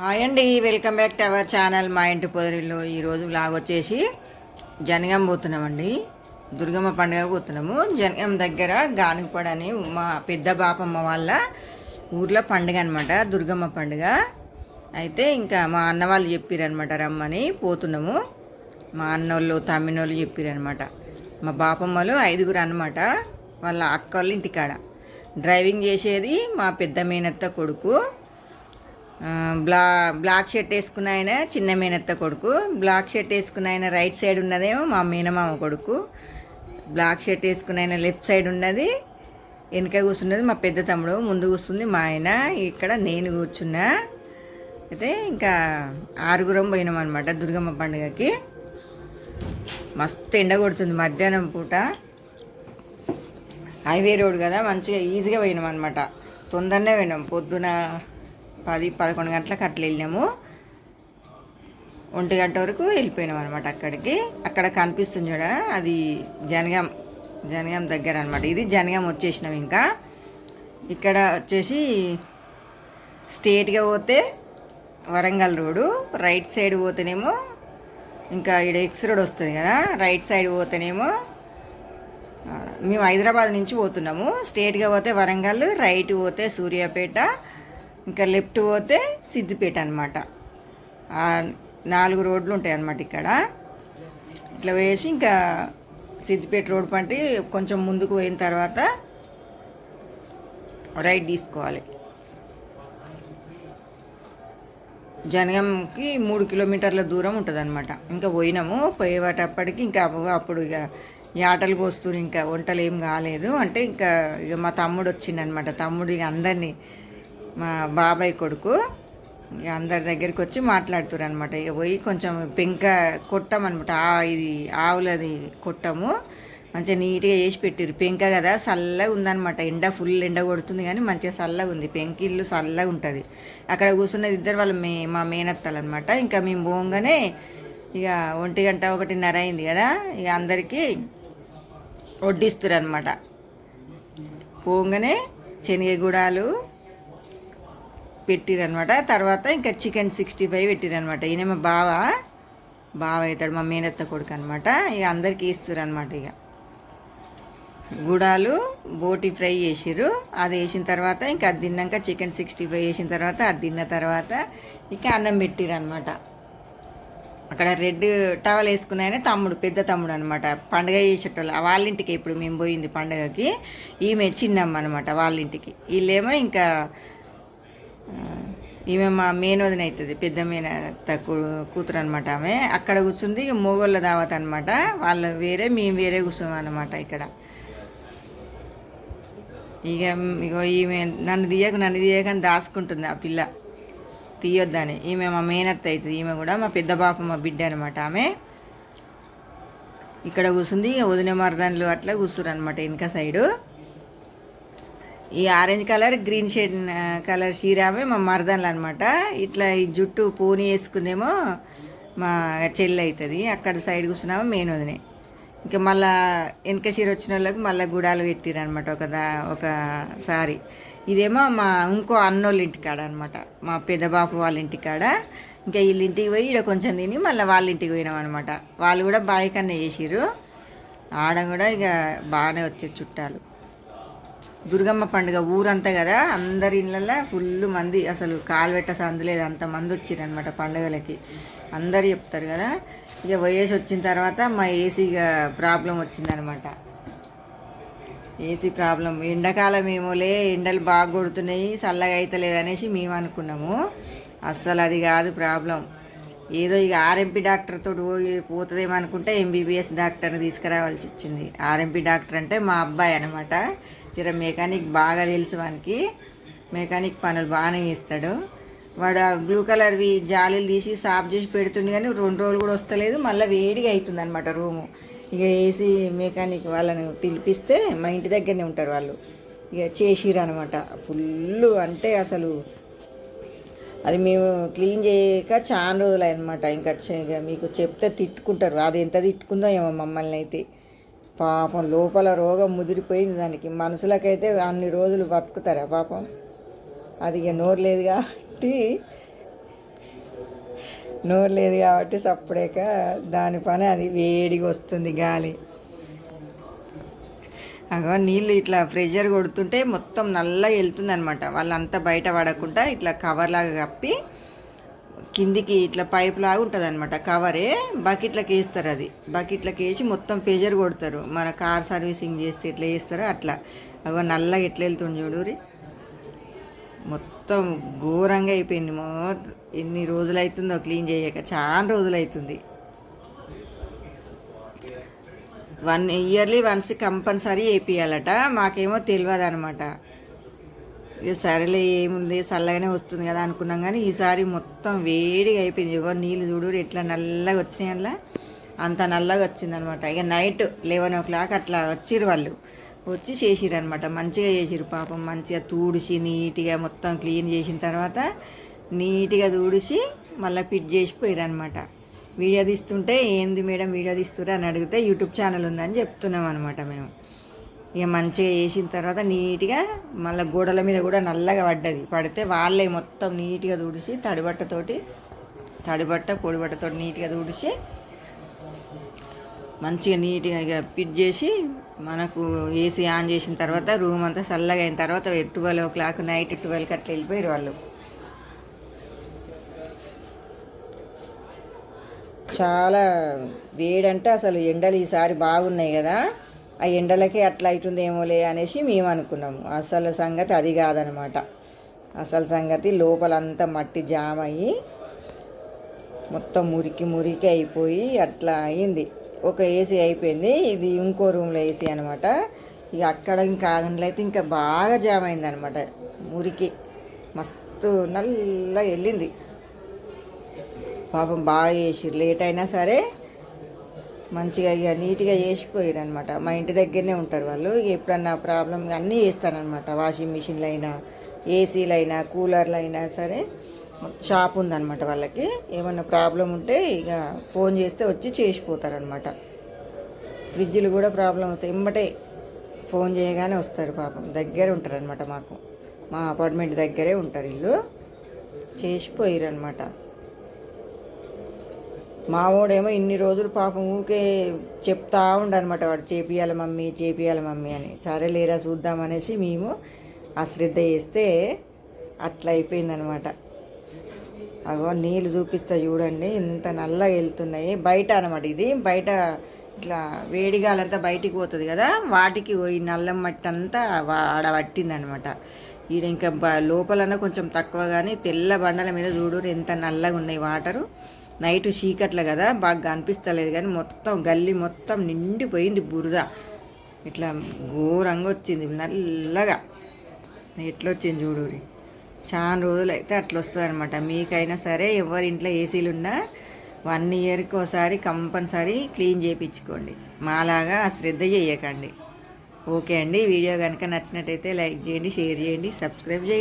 Hi అండి welcome back to our channel మా ఇంటి పొదరిలో. ఈరోజు లాగ్ వచ్చేసి జనగం పోతున్నామండి. దుర్గమ్మ పండుగ పోతున్నాము. జనగం దగ్గర గానుగపడ అని మా పెద్ద బాపమ్మ వాళ్ళ ఊర్లో పండుగ అనమాట దుర్గమ్మ పండుగ. అయితే ఇంకా మా అన్న వాళ్ళు చెప్పారనమాట రమ్మని పోతున్నాము. మా అన్నోళ్ళు తమ్మినోళ్ళు చెప్పారనమాట మా బాపమ్మలు ఐదుగురు అనమాట వాళ్ళ అక్క వాళ్ళ ఇంటికాడ. డ్రైవింగ్ చేసేది మా పెద్ద మేనత్త కొడుకు. బ్లా బ్లాక్ షర్ట్ వేసుకున్న ఆయన చిన్న మేనత్త కొడుకు. బ్లాక్ షర్ట్ వేసుకున్న ఆయన రైట్ సైడ్ ఉన్నదేమో మా మేనమామ కొడుకు. బ్లాక్ షర్ట్ వేసుకున్న ఆయన లెఫ్ట్ సైడ్ ఉన్నది. వెనక కూర్చున్నది మా పెద్ద తమ్ముడు ముందు కూర్చుంది మా ఆయన ఇక్కడ నేను కూర్చున్నా. అయితే ఇంకా ఆరుగురం పోయినాం అనమాట దుర్గమ్మ పండుగకి. మస్తు ఎండ కొడుతుంది మధ్యాహ్నం పూట. హైవే రోడ్ కదా మంచిగా ఈజీగా పోయినాం అనమాట తొందరనే పోయినాం పొద్దున పది పదకొండు గంటలకు అట్లా వెళ్ళినాము. ఒంటి గంట వరకు వెళ్ళిపోయినాం అనమాట అక్కడికి. అక్కడ కనిపిస్తుంది చూడ అది జనగాం జనగాం దగ్గర అనమాట ఇది జనగాం వచ్చేసినాం ఇంకా. ఇక్కడ వచ్చేసి స్ట్రేట్గా పోతే వరంగల్ రోడ్డు రైట్ సైడ్ పోతేనేమో ఇంకా ఇక్కడ ఎక్స్ రోడ్ వస్తుంది కదా రైట్ సైడ్ పోతేనేమో మేము హైదరాబాద్ నుంచి పోతున్నాము. స్ట్రేట్గా పోతే వరంగల్ రైట్ పోతే సూర్యాపేట ఇంకా లెఫ్ట్ పోతే సిద్దిపేట అనమాట నాలుగు రోడ్లు ఉంటాయి అన్నమాట ఇక్కడ. ఇట్లా వేసి ఇంకా సిద్దిపేట రోడ్ పంటి కొంచెం ముందుకు పోయిన తర్వాత రైట్ తీసుకోవాలి. జనగంకి మూడు కిలోమీటర్ల దూరం ఉంటుంది అనమాట ఇంకా పోయినాము. పోయేటప్పటికి ఇంకా అప్పుడు- అప్పుడు ఇక ఆటలు కోస్తూ ఇంకా వంటలు ఏం కాలేదు. అంటే ఇంకా ఇక మా తమ్ముడు వచ్చిండనమాట తమ్ముడు ఇక అందరినీ మా బాబాయ్ కొడుకు. ఇక అందరి దగ్గరికి వచ్చి మాట్లాడుతురు అనమాట ఇక పోయి కొంచెం పెంక కొట్టమనమాట ఆ ఇది ఆవులది కొట్టము. మంచిగా నీట్గా చేసి పెట్టిరు పెంక కదా చల్లగా ఉందనమాట ఎండ ఫుల్ ఎండ కొడుతుంది కానీ మంచిగా చల్లగా ఉంది. పెంకిల్లు చల్లగా ఉంటుంది. అక్కడ కూర్చున్నది ఇద్దరు వాళ్ళు మే మా మేనత్తలు అనమాట ఇంకా మేము పోగానే ఇక ఒంటి గంట ఒకటిన్నర అయింది కదా ఇక అందరికీ వడ్డిస్తారు అనమాట పోగానే శనగగూడాలు పెట్టిరనమాట తర్వాత ఇంకా చికెన్ సిక్స్టీ ఫైవ్ పెట్టిరనమాట ఈయన మా బావ బావ అవుతాడు మా మేనత్త కొడుకు అనమాట ఇక అందరికీ ఇస్తారనమాట ఇక. గుడాలు బోటి ఫ్రై చేసిర్రు. అది వేసిన తర్వాత ఇంకా అది తిన్నాక చికెన్ సిక్స్టీ ఫైవ్ వేసిన తర్వాత అది తిన్న తర్వాత ఇక అన్నం పెట్టిరనమాట అక్కడ రెడ్ టవల్ వేసుకున్నాయని తమ్ముడు పెద్ద తమ్ముడు అనమాట పండగ చేసేటోళ్ళు వాళ్ళ ఇంటికి ఇప్పుడు మేము పోయింది పండగకి. ఈమె చిన్నమ్మ అనమాట వాళ్ళ ఇంటికి. వీళ్ళేమో ఇంకా ఈమె మా మేనోదిన అవుతుంది పెద్ద మేనత్త కూతురు అనమాట ఆమె. అక్కడ కూర్చుంది ఇక మొగోళ్ళ దావత్ అనమాట వాళ్ళు వేరే మేము వేరే కూర్చున్నాం అనమాట ఇక్కడ. ఇక ఇగో ఈమె నన్ను తీయకు నన్ను తీయక అని దాచుకుంటుంది ఆ పిల్ల. తీయొద్దని. ఈమె మా మేనత్త అవుతుంది ఈమె కూడా మా పెద్ద పాప మా బిడ్డ అనమాట ఆమె. ఇక్కడ కూర్చుంది ఇక వదిన మరదాన్లు అట్లా కూర్చురు అనమాట వెనక సైడు ఈ orange colour green shade colour చీరామే మా మరదలు అనమాట ఇట్లా ఈ జుట్టు పోనీ వేసుకుందేమో మా చెల్లి అవుతుంది అక్కడ సైడ్ కూర్చున్నామో మెయిన్ వదినే. ఇంకా మళ్ళా వెనక చీర వచ్చిన వాళ్ళకి మళ్ళీ గుడాలు పెట్టిరనమాట ఒక దా ఒకసారి ఇదేమో మా ఇంకో అన్నోళ్ళ ఇంటికాడ అనమాట మా పెద్ద బాపు వాళ్ళ ఇంటికాడ ఇంకా వీళ్ళ ఇంటికి పోయి ఇక్కడ కొంచెం తిని మళ్ళీ వాళ్ళ ఇంటికి పోయినాం అనమాట వాళ్ళు కూడా బావి కన్నా చేసిర్రు. ఆడ కూడా ఇక బాగానే వచ్చారు చుట్టాలు. దుర్గమ్మ పండుగ ఊరంతా కదా అందరి ఇళ్ళల్లో ఫుల్ మంది. అసలు కాలు పెట్ట సందులేదు అంత మంది వచ్చిర్రు అనమాట పండుగలకి. అందరు చెప్తారు కదా. ఇక వయసు వచ్చిన తర్వాత మా ఏసీ ప్రాబ్లం వచ్చిందనమాట ఏసీ ప్రాబ్లం. ఎండాకాలం ఏమోలే ఎండలు బాగా కొడుతున్నాయి చల్లగా అవుతలేదు అనేసి మేము అనుకున్నాము. అస్సలు అది కాదు ప్రాబ్లం. ఏదో ఇక ఆర్ఎంపీ డాక్టర్ పోయి పోతుందేమో అనుకుంటే ఎంబీబీఎస్ డాక్టర్ని తీసుకురావాల్సి వచ్చింది. ఆర్ఎంపీ డాక్టర్ అంటే మా అబ్బాయి అనమాట జర మెకానిక్ బాగా తెలుసు వానికి. మెకానిక్ పనులు బాగానే ఇస్తాడు వాడు ఆ బ్లూ కలర్వి జాలీలు తీసి సాఫ్ చేసి పెడుతుండే కానీ రెండు రోజులు కూడా వస్తలేదు. మళ్ళీ వేడిగా అవుతుంది అనమాట రూము. ఇక ఏసీ మెకానిక్ వాళ్ళని పిలిపిస్తే మా ఇంటి దగ్గరనే ఉంటారు వాళ్ళు. ఇక చేసిరు అనమాట ఫుల్ అంటే అసలు అది మేము క్లీన్ చేయక చాలా రోజులు అనమాట ఇంకా ఇక మీకు చెప్తే తిట్టుకుంటారు. అది ఎంత తిట్టుకుందో ఏమో మమ్మల్ని అయితే. పాపం లోపల రోగం ముదిరిపోయింది దానికి. మనుషులకైతే అన్ని రోజులు బతుకుతారా పాపం. అది ఇక నోరు లేదు కాబట్టి నోరు లేదు కాబట్టి సప్పుడేక దాని పని అది వేడిగా వస్తుంది గాలి. అగో నీళ్ళు ఇట్లా ప్రెషర్ కొడుతుంటే మొత్తం నల్లగా వెళ్తుంది అనమాట వాళ్ళంతా బయట పడకుండా ఇట్లా కవర్లాగా కప్పి కిందికి ఇట్లా పైప్ లాగా ఉంటుంది అనమాట కవరే బకెట్లకు వేస్తారు అది. బకెట్లకు వేసి మొత్తం ప్రెషర్ కొడతారు. మన కార్ సర్వీసింగ్ చేస్తే ఎట్లా వేస్తారు అట్లా. అగో నల్లగా ఎట్లా వెళ్తుంది చూడురి మొత్తం ఘోరంగా అయిపోయింది మో. ఎన్ని రోజులు అవుతుందో క్లీన్ చేయక చాలా రోజులు అవుతుంది వన్ ఇయర్లీ వన్స్ కంపల్సరీ వేపియాలట. మాకేమో తెలియదు అనమాట ఇక సరేలే ఏముంది చల్లగానే వస్తుంది కదా అనుకున్నాం కానీ ఈసారి మొత్తం వేడిగా అయిపోయింది. ఇగో నీళ్ళు చూడు ఇట్లా నల్లగా వచ్చినాయి అలా. అంత నల్లగా వచ్చింది అనమాట ఇక నైట్ లెవెన్ ఓ క్లాక్ అట్లా వచ్చిర్రు వాళ్ళు. వచ్చి చేసిర్రు అనమాట మంచిగా చేసిర్రు పాపం. మంచిగా తూడిసి నీట్గా మొత్తం క్లీన్ చేసిన తర్వాత నీట్గా తూడిసి మళ్ళీ ఫిట్ చేసిపోయారు అనమాట వీడియో తీస్తుంటే ఏంది మేడం వీడియో తీస్తురా అని అడిగితే యూట్యూబ్ ఛానల్ ఉందని చెప్తున్నాం అనమాట మేము. ఇక మంచిగా వేసిన తర్వాత నీట్గా మళ్ళీ గోడల మీద కూడా నల్లగా పడ్డది. పడితే వాళ్ళే మొత్తం నీట్గా తుడిచి తడిబట్టతోటి తడిబట్ట పొడిబట్టతో నీట్గా తుడిచి మంచిగా నీట్గా ఇక ఫిట్ చేసి మనకు ఏసీ ఆన్ చేసిన తర్వాత రూమ్ అంతా చల్లగా అయిన తర్వాత ట్వెల్వ్ ఓ క్లాక్ నైట్ ట్వెల్వ్కి అట్లా వెళ్ళిపోయారు వాళ్ళు. చాలా వేడంటే అసలు ఎండలు ఈసారి బాగున్నాయి కదా. ఆ ఎండలకే అట్లా అవుతుందేమోలే అనేసి మేము అనుకున్నాము. అసలు సంగతి అది కాదనమాట. అసలు సంగతి లోపలంతా మట్టి జామ్ అయ్యి మొత్తం మురికి మురికి అయిపోయి అట్లా అయింది. ఒక ఏసీ అయిపోయింది. ఇది ఇంకో రూమ్లో ఏసీ అనమాట. ఇక అక్కడ ఇంకా అయితే ఇంకా బాగా జామ్ అయింది అనమాట మురికి మస్తు నల్ల వెళ్ళింది. పాపం బాగా చేసిర్రు. లేట్ అయినా సరే మంచిగా ఇక నీట్గా చేసిపోయారు అనమాట మా ఇంటి దగ్గరనే ఉంటారు వాళ్ళు. ఎప్పుడన్నా ప్రాబ్లం అన్నీ చేస్తారనమాట వాషింగ్ మిషన్లు అయినా ఏసీలు అయినా కూలర్లు అయినా సరే షాప్ ఉందన్నమాట వాళ్ళకి. ఏమన్నా ప్రాబ్లం ఉంటే ఇక ఫోన్ చేస్తే వచ్చి చేసిపోతారనమాట ఫ్రిడ్జ్లు కూడా ప్రాబ్లం వస్తాయి. ఎమ్మటే ఫోన్ చేయగానే వస్తారు పాపం. దగ్గరే ఉంటారనమాట మాకు. మా అపార్ట్మెంట్ దగ్గరే ఉంటారు ఇల్లు. చేసిపోయారు అనమాట మావోడేమో ఇన్ని రోజులు పాపం ఊకే చెప్తా ఉండనమాట వాడు చేపియాలి మమ్మీ చేపియాలి మమ్మీ అని. సరే లేరా చూద్దామనేసి మేము అశ్రద్ధ చేస్తే అట్లా అయిపోయిందనమాట. అగో నీళ్ళు చూపిస్తా చూడండి ఇంత నల్లగా వెళ్తున్నాయి. బయట అనమాట ఇది బయట ఇట్లా వేడిగాలంతా బయటికి పోతుంది కదా వాటికి ఈ నల్లం మట్టి అంతా ఆడ పట్టిందనమాట. ఈడ ఇంకా లోపలన్నా కొంచెం తక్కువ కానీ తెల్ల బండల మీద చూడు ఎంత నల్లగా ఉన్నాయి వాటరు. నైట్ చీకట్ల కదా బాగా అనిపిస్తలేదు కానీ మొత్తం గల్లీ మొత్తం నిండిపోయింది బురద. ఇట్లా ఘోరంగా వచ్చింది నల్లగా. ఎట్లా వచ్చింది చూడూరి చాలా రోజులు అయితే అట్లా వస్తుంది అనమాట మీకైనా సరే ఎవరి ఇంట్లో ఏసీలు ఉన్నా వన్ ఇయర్కి ఒకసారి కంపల్సరీ క్లీన్ చేయించుకోండి మాలాగా శ్రద్ధ చేయకండి. ఓకే అండి వీడియో కనుక నచ్చినట్టయితే లైక్ చేయండి షేర్ చేయండి సబ్స్క్రైబ్ చేయండి.